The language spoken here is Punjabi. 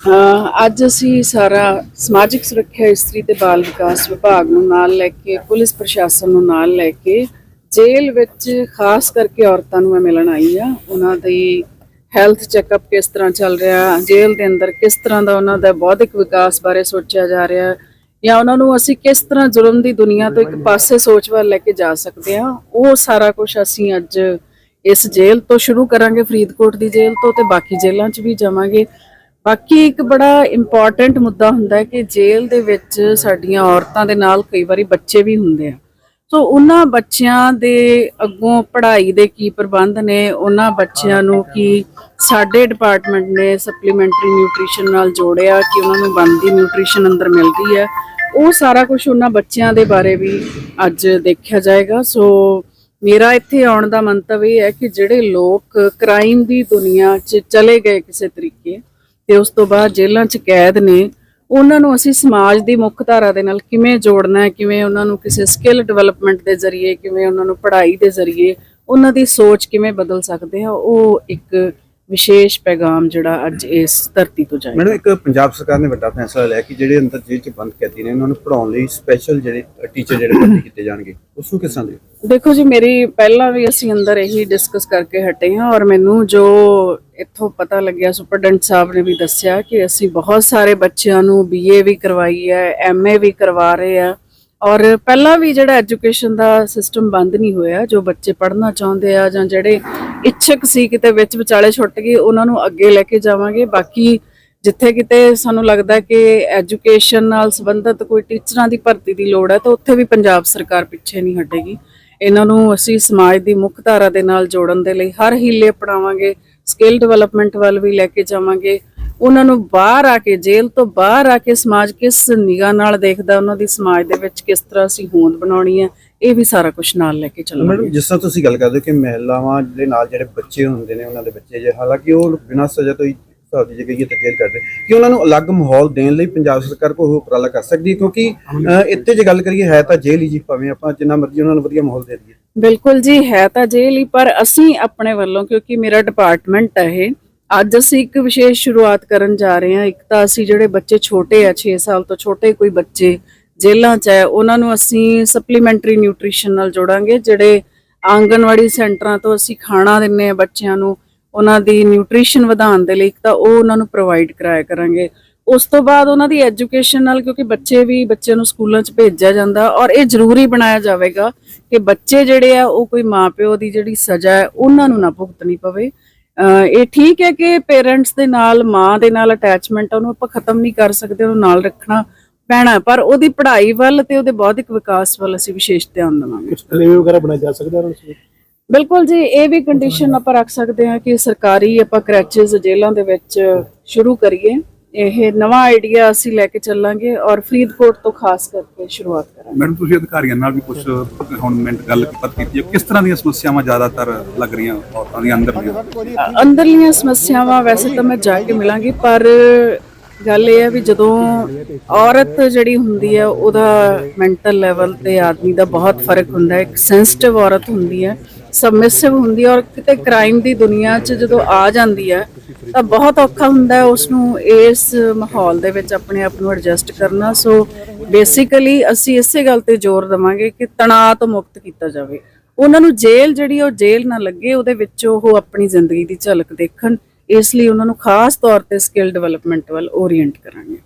ਹਾਂ ਅੱਜ ਅਸੀਂ ਸਾਰਾ ਸਮਾਜਿਕ ਸੁਰੱਖਿਆ ਇਸਤਰੀ ਤੇ ਬਾਲ ਵਿਕਾਸ ਵਿਭਾਗ ਨੂੰ ਨਾਲ ਲੈ ਕੇ, ਪੁਲਿਸ ਪ੍ਰਸ਼ਾਸਨ ਨੂੰ ਨਾਲ ਲੈ ਕੇ, ਜੇਲ੍ਹ ਵਿੱਚ ਖਾਸ ਕਰਕੇ ਔਰਤਾਂ ਨੂੰ ਮੈਂ ਮਿਲਣ ਆਈ ਆ ਉਹਨਾਂ ਦੀ ਹੈਲਥ ਚੈੱਕਅਪ ਕਿਸ ਤਰ੍ਹਾਂ ਚੱਲ ਰਿਹਾ, ਜੇਲ੍ਹ ਦੇ ਅੰਦਰ ਕਿਸ ਤਰ੍ਹਾਂ ਦਾ ਉਹਨਾਂ ਦਾ ਬੌਧਿਕ ਵਿਕਾਸ ਬਾਰੇ ਸੋਚਿਆ ਜਾ ਰਿਹਾ ਜਾਂ ਉਹਨਾਂ ਨੂੰ ਅਸੀਂ ਕਿਸ ਤਰ੍ਹਾਂ ਜ਼ੁਲਮ ਦੀ ਦੁਨੀਆ ਤੋਂ ਇੱਕ ਪਾਸੇ ਸੋਚ ਵੱਲ ਲੈ ਕੇ ਜਾ ਸਕਦੇ ਹਾਂ, ਉਹ ਸਾਰਾ ਕੁਝ ਅਸੀਂ ਅੱਜ ਇਸ ਜੇਲ੍ਹ ਤੋਂ ਸ਼ੁਰੂ ਕਰਾਂਗੇ, ਫਰੀਦਕੋਟ ਦੀ ਜੇਲ੍ਹ ਤੋਂ ਤੇ ਬਾਕੀ ਜੇਲ੍ਹਾਂ 'ਚ ਵੀ ਜਾਵਾਂਗੇ। ਬਾਕੀ ਇੱਕ ਬੜਾ ਇੰਪੋਰਟੈਂਟ ਮੁੱਦਾ ਹੁੰਦਾ ਹੈ ਕਿ ਜੇਲ੍ਹ ਦੇ ਵਿੱਚ ਸਾਡੀਆਂ ਔਰਤਾਂ ਦੇ ਨਾਲ ਕਈ ਵਾਰੀ ਬੱਚੇ ਵੀ ਹੁੰਦੇ ਆ। ਸੋ ਉਹਨਾਂ ਬੱਚਿਆਂ ਦੇ ਅੱਗੋਂ ਪੜ੍ਹਾਈ ਦੇ ਕੀ ਪ੍ਰਬੰਧ ਨੇ, ਉਹਨਾਂ ਬੱਚਿਆਂ ਨੂੰ ਕੀ ਸਾਡੇ ਡਿਪਾਰਟਮੈਂਟ ਨੇ ਸਪਲੀਮੈਂਟਰੀ ਨਿਊਟ੍ਰੀਸ਼ਨ ਨਾਲ ਜੋੜਿਆ ਕਿ ਉਹਨਾਂ ਨੂੰ ਬਣਦੀ ਨਿਊਟ੍ਰੀਸ਼ਨ ਅੰਦਰ ਮਿਲਦੀ ਹੈ। ਉਹ ਸਾਰਾ ਕੁਝ ਉਹਨਾਂ ਬੱਚਿਆਂ ਦੇ ਬਾਰੇ ਵੀ ਅੱਜ ਦੇਖਿਆ ਜਾਏਗਾ। ਸੋ ਮੇਰਾ ਇੱਥੇ ਆਉਣ ਦਾ ਮੰਤਵ ਇਹ ਹੈ ਕਿ ਜਿਹੜੇ ਲੋਕ ਕ੍ਰਾਈਮ ਦੀ ਦੁਨੀਆ 'ਚ ਚਲੇ ਗਏ ਕਿਸੇ ਤਰੀਕੇ ਤੇ ਉਸ ਤੋਂ ਬਾਅਦ ਜੇਲ੍ਹਾਂ 'ਚ ਕੈਦ ਨੇ। ਉਹਨਾਂ ਨੂੰ ਅਸੀਂ ਸਮਾਜ ਦੀ ਮੁੱਖ ਧਾਰਾ ਦੇ ਨਾਲ ਕਿਵੇਂ ਜੋੜਨਾ ਹੈ? ਕਿਵੇਂ ਉਹਨਾਂ ਨੂੰ ਕਿਸੇ ਸਕਿੱਲ ਡਿਵੈਲਪਮੈਂਟ ਦੇ ਜ਼ਰੀਏ ਕਿਵੇਂ ਉਹਨਾਂ ਨੂੰ ਪੜ੍ਹਾਈ ਦੇ ਜ਼ਰੀਏ ਉਹਨਾਂ ਦੀ ਸੋਚ ਕਿਵੇਂ ਬਦਲ ਸਕਦੇ ਆ ਉਹ ਇੱਕ ਵਿਸ਼ੇਸ਼ ਪੈਗਾਮ ਜਿਹੜਾ ਅੱਜ ਇਸ ਧਰਤੀ ਤੋਂ ਜਾਏਗਾ। ਮੈਨੂੰ ਇੱਕ ਪੰਜਾਬ ਸਰਕਾਰ ਨੇ ਵੱਡਾ ਫੈਸਲਾ ਲਿਆ ਕਿ ਜਿਹੜੇ ਅੰਦਰ ਜੇਲ੍ਹ 'ਚ ਬੰਦ ਕੈਦੀ ਨੇ ਉਹਨਾਂ ਨੂੰ ਪੜਾਉਣ ਲਈ ਸਪੈਸ਼ਲ ਜਿਹੜੇ ਟੀਚਰ ਜਿਹੜੇ ਭਰਤੀ ਕੀਤੇ ਜਾਣਗੇ। ਉਸ ਨੂੰ ਕਿਸ ਤਰ੍ਹਾਂ ਦੇ ਦੇਖੋ ਜੀ ਮੇਰੀ ਪਹਿਲਾਂ ਵੀ ਅਸੀਂ ਅੰਦਰ ਇਹੀ ਡਿਸਕਸ ਕਰਕੇ ਹਟੇ ਹਾਂ ਔਰ ਮੈਨੂੰ ਜੋ ਇੱਥੋਂ ਪਤਾ ਲੱਗਿਆ, ਸੁਪਰਡੈਂਟ ਸਾਹਿਬ ਨੇ ਵੀ ਦੱਸਿਆ ਕਿ ਅਸੀਂ ਬਹੁਤ ਸਾਰੇ ਬੱਚਿਆਂ ਨੂੰ ਬੀਏ ਵੀ ਕਰਵਾਈ ਹੈ ਐਮਏ ਵੀ ਕਰਵਾ ਰਹੇ ਆ ਔਰ ਪਹਿਲਾਂ ਵੀ ਜਿਹੜਾ ਐਜੂਕੇਸ਼ਨ ਦਾ ਸਿਸਟਮ ਬੰਦ ਨਹੀਂ ਹੋਇਆ, ਜੋ ਬੱਚੇ ਪੜ੍ਹਨਾ ਚਾਹੁੰਦੇ ਆ ਜਾਂ ਜਿਹੜੇ ਇੱਛਕ ਸੀ ਕਿਤੇ ਵਿੱਚ ਵਿਚਾਲੇ ਛੁੱਟ ਗਏ, ਉਹਨਾਂ ਨੂੰ ਅੱਗੇ ਲੈ ਕੇ ਜਾਵਾਂਗੇ। ਬਾਕੀ ਜਿੱਥੇ ਕਿਤੇ ਸਾਨੂੰ ਲੱਗਦਾ ਕਿ ਐਜੂਕੇਸ਼ਨ ਨਾਲ ਸੰਬੰਧਿਤ ਕੋਈ ਟੀਚਰਾਂ ਦੀ ਭਰਤੀ ਦੀ ਲੋੜ ਹੈ, ਤਾਂ ਉੱਥੇ ਵੀ ਪੰਜਾਬ ਸਰਕਾਰ ਪਿੱਛੇ ਨਹੀਂ ਹਟੇਗੀ। ਇਹਨਾਂ ਨੂੰ ਅਸੀਂ ਸਮਾਜ ਦੀ ਮੁੱਖ ਧਾਰਾ ਦੇ ਨਾਲ ਜੋੜਨ ਦੇ ਲਈ ਹਰ ਹੀਲੇ ਅਪਣਾਵਾਂਗੇ। ਸਕਿੱਲ ਡਿਵੈਲਪਮੈਂਟ ਵੱਲ ਵੀ ਲੈ ਕੇ ਜਾਵਾਂਗੇ। ਉਹਨਾਂ ਨੂੰ ਬਾਹਰ ਆ ਕੇ, ਜੇਲ੍ਹ ਤੋਂ ਬਾਹਰ ਆ ਕੇ ਸਮਾਜ ਕਿਸ ਨਿਗਾਹ ਨਾਲ ਦੇਖਦਾ, ਉਹਨਾਂ ਦੀ ਸਮਾਜ ਦੇ ਵਿੱਚ ਕਿਸ ਤਰ੍ਹਾਂ ਅਸੀਂ ਹੋਂਦ ਬਣਾਉਣੀ ਹੈ, ਇਹ ਵੀ ਸਾਰਾ ਕੁਝ ਨਾਲ ਲੈ ਕੇ ਚੱਲਾਂਗੇ। ਮੈਡਮ, ਜਿਸ ਤਰ੍ਹਾਂ ਤੁਸੀਂ ਗੱਲ ਕਰਦੇ ਹੋ ਕਿ ਮਹਿਲਾਵਾਂ ਦੇ ਨਾਲ ਜਿਹੜੇ ਬੱਚੇ ਹੁੰਦੇ ਨੇ, ਉਹਨਾਂ ਦੇ ਬੱਚੇ ਜੇ, ਹਾਲਾਂਕਿ ਉਹ ਬਿਨਾਂ ਸਜ਼ਾ ਤੋਂ ਹੀ ਹਿਸਾਬ ਦੀ ਜਗ੍ਹਾ ਤੇ ਜੇਲ੍ਹ ਕਰਦੇ ਕਿ ਉਹਨਾਂ ਨੂੰ ਅਲੱਗ ਮਾਹੌਲ ਦੇਣ ਲਈ ਪੰਜਾਬ ਸਰਕਾਰ ਕੋਈ ਉਪਰਾਲਾ ਕਰ ਸਕਦੀ ਹੈ? ਕਿਉਂਕਿ ਅਹ, ਇੱਥੇ ਜੇ ਗੱਲ ਕਰੀਏ ਹੈ ਤਾਂ ਜੇਲ੍ਹ ਹੀ ਜੀ ਭਾਵੇਂ ਆਪਾਂ ਜਿੰਨਾ ਮਰਜ਼ੀ ਉਹਨਾਂ ਨੂੰ ਵਧੀਆ ਮਾਹੌਲ ਦੇ ਦਈਏ। ਬਿਲਕੁਲ ਜੀ ਹੈ ਤਾਂ ਜੇਲ੍ਹ ਹੀ ਪਰ ਅਸੀਂ ਆਪਣੇ ਵੱਲੋਂ ਕਿਉਂਕਿ ਮੇਰਾ ਡਿਪਾਰਟਮੈਂਟ ਹੈ ਇਹ ਅੱਜ ਅਸੀਂ ਇੱਕ ਵਿਸ਼ੇਸ਼ ਸ਼ੁਰੂਆਤ ਕਰਨ ਜਾ ਰਹੇ ਹਾਂ। ਇੱਕ ਤਾਂ ਅਸੀਂ ਜਿਹੜੇ ਬੱਚੇ ਛੋਟੇ ਆ 6 ਸਾਲ ਤੋਂ ਛੋਟੇ ਕੋਈ ਬੱਚੇ ਜੇਲ੍ਹਾਂ 'ਚ ਹੈ ਉਹਨਾਂ ਨੂੰ ਅਸੀਂ ਸਪਲੀਮੈਂਟਰੀ ਨਿਊਟ੍ਰੀਸ਼ਨ ਨਾਲ ਜੋੜਾਂਗੇ ਜਿਹੜੇ ਆਂਗਨਵਾੜੀ ਸੈਂਟਰਾਂ ਤੋਂ ਅਸੀਂ ਖਾਣਾ ਦਿੰਨੇ ਆ ਬੱਚਿਆਂ ਨੂੰ। ਉਹਨਾਂ ਦੀ ਨਿਊਟ੍ਰੀਸ਼ਨ ਵਧਾਉਣ ਦੇ ਲਈ ਤਾਂ ਉਹ ਉਹਨਾਂ ਨੂੰ ਪ੍ਰੋਵਾਈਡ ਕਰਾਇਆ ਕਰਾਂਗੇ। ਉਸ ਤੋਂ ਬਾਅਦ ਉਹਨਾਂ ਦੀ ਐਜੂਕੇਸ਼ਨ ਨਾਲ ਕਿਉਂਕਿ ਬੱਚੇ ਵੀ ਬੱਚਿਆਂ ਨੂੰ ਸਕੂਲਾਂ 'ਚ ਭੇਜਿਆ ਜਾਂਦਾ ਔਰ ਇਹ ਜ਼ਰੂਰੀ ਬਣਾਇਆ ਜਾਵੇਗਾ ਕਿ ਬੱਚੇ ਜਿਹੜੇ ਆ ਉਹ ਕੋਈ ਮਾਪਿਓ ਦੀ ਜਿਹੜੀ ਸਜ਼ਾ ਹੈ ਉਹਨਾਂ ਨੂੰ ਨਾ ਭੁਗਤਣੀ ਪਵੇ। ਇਹ ਠੀਕ ਹੈ ਕਿ ਪੇਰੈਂਟਸ ਦੇ ਨਾਲ, ਮਾਂ ਦੇ ਨਾਲ ਅਟੈਚਮੈਂਟ ਉਹਨੂੰ ਆਪਾਂ ਖਤਮ ਨਹੀਂ ਕਰ ਸਕਦੇ, ਉਹਨੂੰ ਨਾਲ ਰੱਖਣਾ ਪੈਣਾ ਪਰ ਉਹਦੀ ਪੜ੍ਹਾਈ ਵੱਲ ਤੇ ਉਹਦੇ ਬੌਧਿਕ ਵਿਕਾਸ ਵੱਲ ਅਸੀਂ ਵਿਸ਼ੇਸ਼ ਧਿਆਨ ਦੇਵਾਂਗੇ। ਕੁਝ ਵਗੈਰਾ ਬਣਾਇਆ ਜਾ ਸਕਦਾ ਉਹਨਾਂ ਬਿਲਕੁਲ ਜੀ ਇਹ ਵੀ ਕੰਡੀਸ਼ਨ ਆਪਾਂ ਰੱਖ ਸਕਦੇ ਹਾਂ ਕਿ ਸਰਕਾਰੀ ਆਪਾਂ ਕਰੈਚਸ ਜੇਲ੍ਹਾਂ ਦੇ ਵਿੱਚ ਸ਼ੁਰੂ ਕਰੀਏ। ਇਹ ਨਵਾਂ ਆਈਡੀਆ ਅਸੀਂ ਲੈ ਕੇ ਚੱਲਾਂਗੇ ਔਰ ਫਰੀਦਕੋਟ ਤੋਂ ਖਾਸ ਕਰਕੇ ਸ਼ੁਰੂਆਤ ਕਰਾਂਗੇ। ਮੈਡਮ ਤੁਸੀਂ ਅਧਿਕਾਰੀਆਂ ਨਾਲ ਵੀ ਕੁਝ ਹੁਣ ਮਿੰਟ ਗੱਲ ਕੀਤੀ ਹੈ। ਕਿਸ ਤਰ੍ਹਾਂ ਦੀਆਂ ਸਮੱਸਿਆਵਾਂ ਜ਼ਿਆਦਾਤਰ ਲੱਗ ਰਹੀਆਂ ਔਰਤਾਂ ਦੀਆਂ ਅੰਦਰਲੀਆਂ ਅ- ਅੰਦਰਲੀਆਂ ਸਮੱਸਿਆਵਾਂ ਵੈਸੇ ਤਾਂ ਮੈਂ ਜਾ ਕੇ ਮਿਲਾਂਗੀ ਪਰ ਗੱਲ ਇਹ ਹੈ ਵੀ ਜਦੋਂ ਔਰਤ ਜਿਹੜੀ ਹੁੰਦੀ ਹੈ ਉਹਦਾ ਮੈਂਟਲ ਲੈਵਲ ਤੇ ਆਦਮੀ ਦਾ ਬਹੁਤ ਫ਼ਰਕ ਹੁੰਦਾ ਹੈ। ਇੱਕ ਸੈਂਸਿਟਿਵ ਔਰਤ ਹੁੰਦੀ ਹੈ। ਸਬਮਿਸਿਵ ਹੁੰਦੀ ਹੈ ਔਰ ਕਿਤੇ ਕ੍ਰਾਈਮ ਦੀ ਦੁਨੀਆ 'ਚ ਜਦੋਂ ਆ ਜਾਂਦੀ ਹੈ, ਤਾਂ ਬਹੁਤ ਔਖਾ ਹੁੰਦਾ ਹੈ ਉਸ ਨੂੰ ਇਸ ਮਾਹੌਲ ਦੇ ਵਿੱਚ ਆਪਣੇ ਆਪ ਨੂੰ ਐਡਜਸਟ ਕਰਨਾ। ਸੋ ਬੇਸਿਕਲੀ ਅਸੀਂ ਇਸੇ ਗੱਲ ਤੇ ਜ਼ੋਰ ਦਵਾਂਗੇ ਕਿ ਤਣਾਅ ਤੋਂ ਮੁਕਤ ਕੀਤਾ ਜਾਵੇ। ਉਹਨਾਂ ਨੂੰ ਜੇਲ੍ਹ ਜਿਹੜੀ ਉਹ ਜੇਲ੍ਹ ਨਾ ਲੱਗੇ, ਉਹਦੇ ਵਿੱਚ ਉਹ ਆਪਣੀ ਜ਼ਿੰਦਗੀ ਦੀ ਝਲਕ ਦੇਖਣ। ਇਸ ਲਈ ਉਹਨਾਂ ਨੂੰ ਖਾਸ ਤੌਰ ਤੇ ਸਕਿੱਲ ਡਿਵੈਲਪਮੈਂਟ ਵੱਲ ਓਰੀਐਂਟ ਕਰਾਂਗੇ।